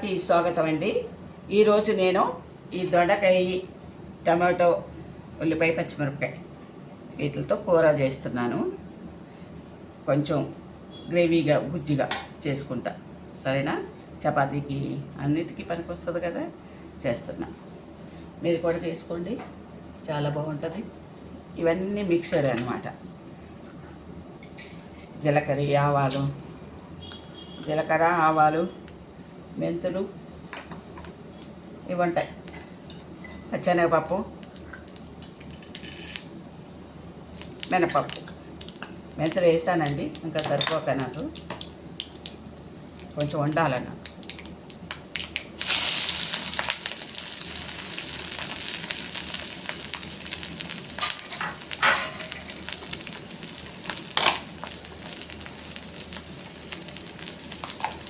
ఛానల్కి స్వాగతం అండి ఈరోజు నేను ఈ దొండకాయ టమాటో ఉల్లిపాయ పచ్చిమిరపకాయ వీటితో కూర చేస్తున్నాను. కొంచెం గ్రేవీగా గుజ్జిగా చేసుకుంటా. సరేనా? చపాతీకి అన్నిటికీ పనికి వస్తుంది కదా? చేస్తున్నా. మీరు కూడా చేసుకోండి. చాలా బాగుంటుంది. ఇవన్నీ మిక్సర్ అనమాట జీలకర్ర ఆవాలు. జీలకర్ర ఆవాలు. మెంతులు ఇవి ఉంటాయి. మినపప్పు. మెంతులు వేసానండి ఇంకా సరిపోక నాకు. కొంచెం వండాలన్న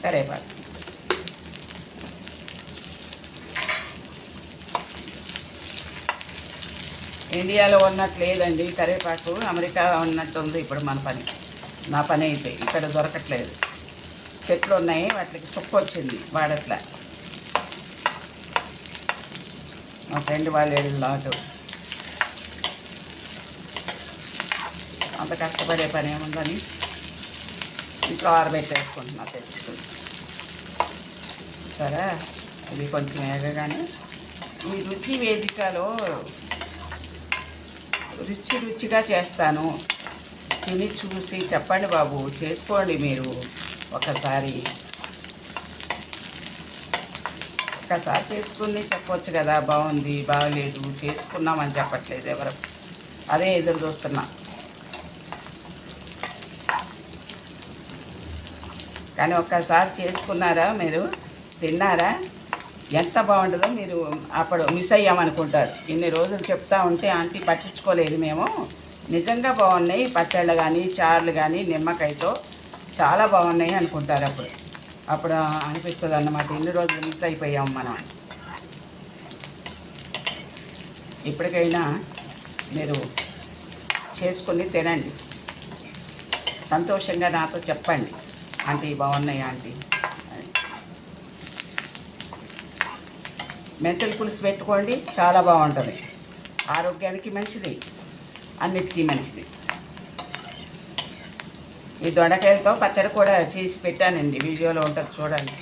కరేపాకు ఇండియాలో ఉన్నట్టు లేదండి. కరివేపాకు అమెరికా ఉన్నట్టు ఉంది ఇప్పుడు మన పని. నా పని అయితే ఇక్కడ దొరకట్లేదు. చెట్లు ఉన్నాయి వాటికి చుక్క వచ్చింది వాడట్లా. మా ఫ్రెండ్ వాళ్ళు ఏడు లాటు. అంత కష్టపడే పని ఏముందని ఇంట్లో ఆరబెట్టేసుకుంటున్నా తెచ్చుకుని. సరే అది కొంచెం వేగగానే ఈ రుచి వేదికలో రుచి రుచిగా చేస్తాను. తిని చూసి చెప్పండి బాబు చేసుకోండి మీరు. ఒకసారి. ఒక్కసారి చేసుకుని చెప్పొచ్చు కదా బాగుంది బాగలేదు చేసుకున్నామని చెప్పట్లేదు ఎవరు. అదే ఎదురు చూస్తున్నా. కానీ ఒక్కసారి చేసుకున్నారా మీరు? తిన్నారా? ఎంత బాగుంటుందో మీరు అప్పుడు మిస్ అయ్యామనుకుంటారు. ఇన్ని రోజులు చెప్తా ఉంటే ఆంటీ పట్టించుకోలేదు మేము. నిజంగా బాగున్నాయి పచ్చళ్ళు కానీ చారులు కానీ నిమ్మకాయతో చాలా బాగున్నాయి అనుకుంటారు అప్పుడు. అప్పుడు అనిపిస్తుంది అన్నమాట ఇన్ని రోజులు మిస్ అయిపోయాం మనం. ఇప్పటికైనా మీరు చేసుకుని తినండి. సంతోషంగా నాతో చెప్పండి. ఆంటీ బాగున్నాయి ఆంటీ అని. మెంతులు పులుసు పెట్టుకోండి చాలా బాగుంటుంది. ఆరోగ్యానికి మంచిది అన్నిటికీ మంచిది. ఈ దొండకాయలతో పచ్చడి కూడా చేసి పెట్టానండి వీడియోలో ఉంటుంది చూడండి.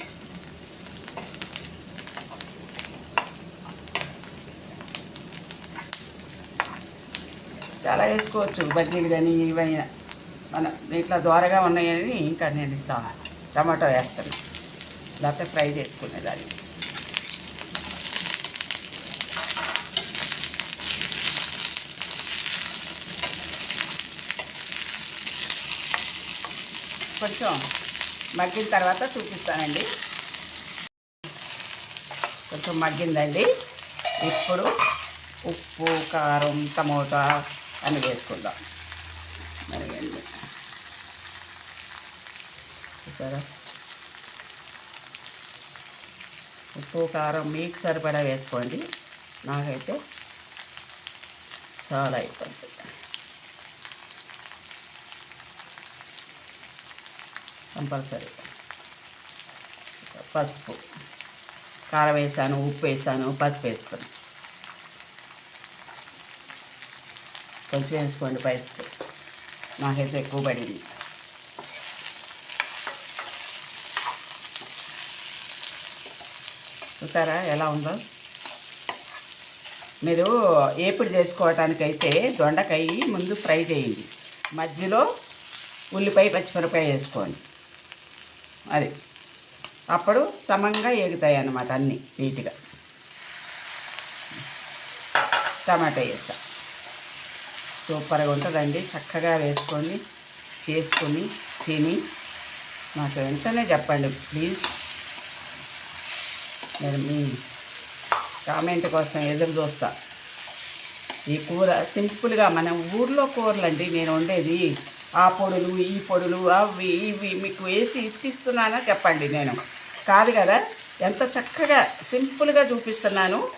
చాలా వేసుకోవచ్చు బజ్జీలు కానీ ఇవైనా. మన ఇట్లా దోరగా ఉన్నాయని ఇంకా నేను ఇట్లా టమాటో వేస్తాను. లేకపోతే ఫ్రై చేసుకునేదాన్ని. కొంచెం మగ్గిన తర్వాత చూపిస్తానండి. కొంచెం మగ్గిందండి. ఇప్పుడు ఉప్పు కారం టమోటా అని వేసుకుందాం. మరిగండి. చూసారా? ఉప్పు కారం మీకు సరిపడా వేసుకోండి. నాకైతే చాలా అయిపోతుంది కంపల్సరీ. పసుపు. కారం వేసాను ఉప్పు వేసాను పసుపు వేస్తాను. కొంచెం వేసుకోండి పసుపు. నాకైతే ఎక్కువ పడింది. చూసారా ఎలా ఉందో? మీరు ఏపుడు చేసుకోవటానికైతే దొండకాయ ముందు ఫ్రై చేయండి. మధ్యలో ఉల్లిపాయ పచ్చిమిరపాయ వేసుకోండి. అది. అప్పుడు సమంగా ఎగుతాయి అన్నమాట అన్నీ నీట్గా. టమాటా వేస్తా. సూపర్గా ఉంటుందండి. చక్కగా వేసుకొని చేసుకొని తిని నాకు వెంటనే చెప్పండి. ప్లీజ్. నేను మీ కామెంట్ కోసం ఎదురు చూస్తా. ఈ కూర సింపుల్గా మన ఊర్లో కూరలండి నేను వండేది ఆ పొడులు ఈ పొడులు అవి ఇవి మీకు వేసి ఇసుకిస్తున్నానా చెప్పండి నేను. కాదు కదా ఎంత చక్కగా సింపుల్గా చూపిస్తున్నాను.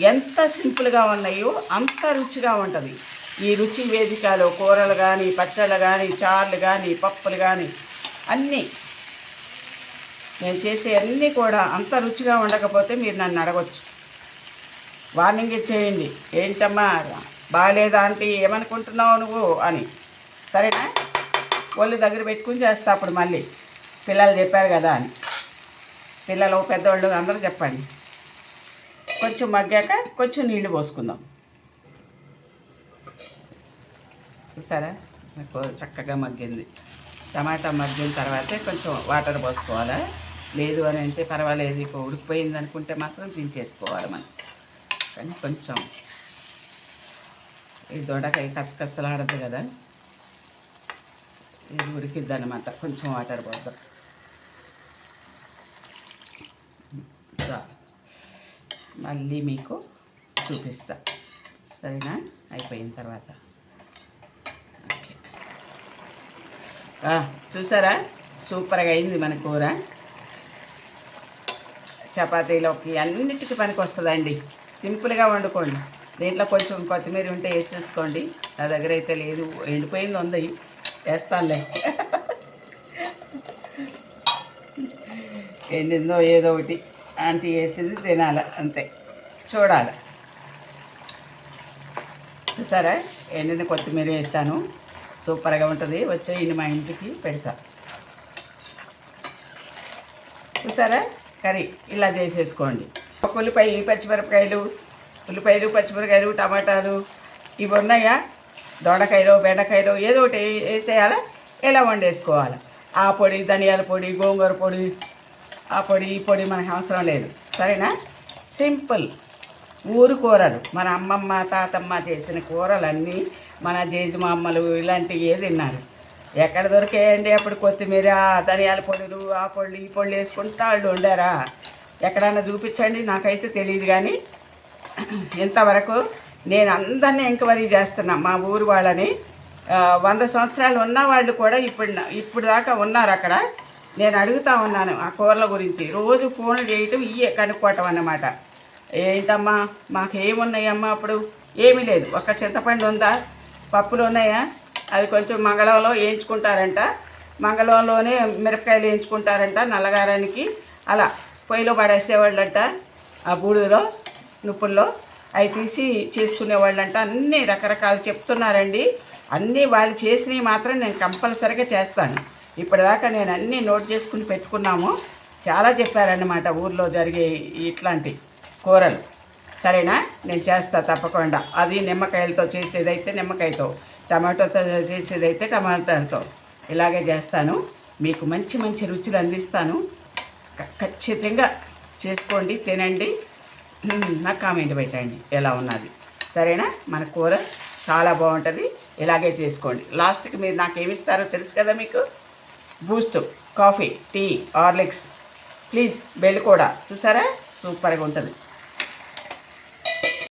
ఎంత సింపుల్గా ఉన్నాయో అంత రుచిగా ఉంటుంది. ఈ రుచి వేదికలో కూరలు కానీ పచ్చళ్ళు కానీ చారులు కానీ పప్పులు కానీ అన్నీ. నేను చేసే అన్నీ కూడా అంత రుచిగా ఉండకపోతే మీరు నన్ను అడగచ్చు. వార్నింగ్ ఇచ్చేయండి. ఏంటమ్మా బాగాలేదా అంటే ఏమనుకుంటున్నావు నువ్వు? అని. సరేనా? ఒళ్ళు దగ్గర పెట్టుకుని చేస్తా అప్పుడు మళ్ళీ. పిల్లలు చెప్పారు కదా అని. పిల్లలు పెద్దవాళ్ళు అందరూ చెప్పండి. కొంచెం మగ్గాక కొంచెం నీళ్ళు పోసుకుందాం. చూసారా? నాకు చక్కగా మగ్గింది. టమాటా మగ్గిన తర్వాతే కొంచెం వాటర్ పోసుకోవాలా? లేదు అని అంటే పర్వాలేదు ఇక ఉడికిపోయింది అనుకుంటే మాత్రం దించేసుకోవాలి మనం. కానీ కొంచెం. ఈ దొండకాయ కసకసలాడదు కదా. ఇది ఉడికిద్ది అనమాట కొంచెం వాటర్ పోద్దాం. మళ్ళీ మీకు చూపిస్తా. సరేనా? అయిపోయిన తర్వాత. ఓకే. చూసారా? సూపర్గా అయింది మన కూర. చపాతీలోకి అన్నిటికీ పనికి వస్తుందండి సింపుల్గా వండుకోండి. దీంట్లో కొంచెం కొత్తిమీర ఉంటే వేసేసుకోండి. నా దగ్గర అయితే లేదు. ఎండిపోయింది ఉంది. వేస్తానులే. ఎండిందో ఏదో ఒకటి. ఆంటీ వేసింది తినాలి అంతే. చూడాలి. చూసారా ఎండిన కొత్తిమీర వేస్తాను సూపర్గా ఉంటుంది. వచ్చేయండి మా ఇంటికి పెడతా. చూసారా? కర్రీ ఇలా చేసేసుకోండి. ఒక ఉల్లిపాయ పచ్చిమిరపకాయలు ఉల్లిపాయలు పచ్చిమిరపకాయలు టమాటాలు ఇవి ఉన్నాయా? దొండకాయలో బెండకాయలో ఏదో ఒకటి వేసేయాలా ఇలా వండేసుకోవాలి. ఆ పొడి ధనియాల పొడి గోంగూర పొడి ఆ పొడి ఈ పొడి మనకు అవసరం లేదు. సరేనా? సింపుల్. ఊరు కూరలు. మన అమ్మమ్మ తాతమ్మ చేసిన కూరలన్నీ మన జేజుమామ్మలు ఇలాంటివి ఏ తిన్నారు? ఎక్కడ దొరికాయండి అప్పుడు కొత్తిమీర ధనియాల పొడులు ఆ పొళ్ళు ఈ పొళ్ళు వేసుకుంటా వాళ్ళు వండారా? ఎక్కడన్నా చూపించండి నాకైతే తెలియదు కానీ ఇంతవరకు నేను అందరినీ ఎంక్వైరీ చేస్తున్నా మా ఊరు వాళ్ళని. వంద సంవత్సరాలు ఉన్న వాళ్ళు కూడా ఇప్పుడు ఇప్పుడు దాకా ఉన్నారు అక్కడ. నేను అడుగుతా ఉన్నాను ఆ కూరల గురించి. రోజు ఫోన్లు చేయటం ఇయ్యే కనుక్కోవటం అన్నమాట. ఏంటమ్మా మాకు ఏమున్నాయమ్మా అప్పుడు? ఏమీ లేదు. ఒక చింతపండు ఉందా? పప్పులు ఉన్నాయా? అది కొంచెం మంగళంలో వేయించుకుంటారంట. మంగళంలోనే మిరపకాయలు వేయించుకుంటారంట నల్లగారానికి. అలా పొయ్యిలో పడేసేవాళ్ళంట ఆ బూడిదలో నుప్పుల్లో. అవి తీసి చేసుకునేవాళ్ళంట. అన్ని రకరకాలు చెప్తున్నారండి. అన్నీ వాళ్ళు చేసినవి మాత్రం నేను కంపల్సరీగా చేస్తాను. ఇప్పటిదాకా నేను అన్నీ నోట్ చేసుకుని పెట్టుకున్నాము. చాలా చెప్పారన్నమాట ఊర్లో జరిగే ఇట్లాంటి కూరలు. సరేనా? నేను చేస్తా తప్పకుండా. అది నిమ్మకాయలతో చేసేదైతే నిమ్మకాయతో టమాటోతో చేసేదైతే టమాటాతో ఇలాగే చేస్తాను. మీకు మంచి మంచి రుచులు అందిస్తాను. ఖచ్చితంగా చేసుకోండి తినండి. నాకు కామెంట్ పెట్టండి ఎలా ఉన్నది. సరేనా? మన కూర చాలా బాగుంటుంది. ఇలాగే చేసుకోండి. లాస్ట్కి మీరు నాకు ఏమి ఇస్తారో తెలుసు కదా మీకు? Boost coffee tea Horlicks please bell కూడా. చూసారా? సూపర్గా ఉంటుంది.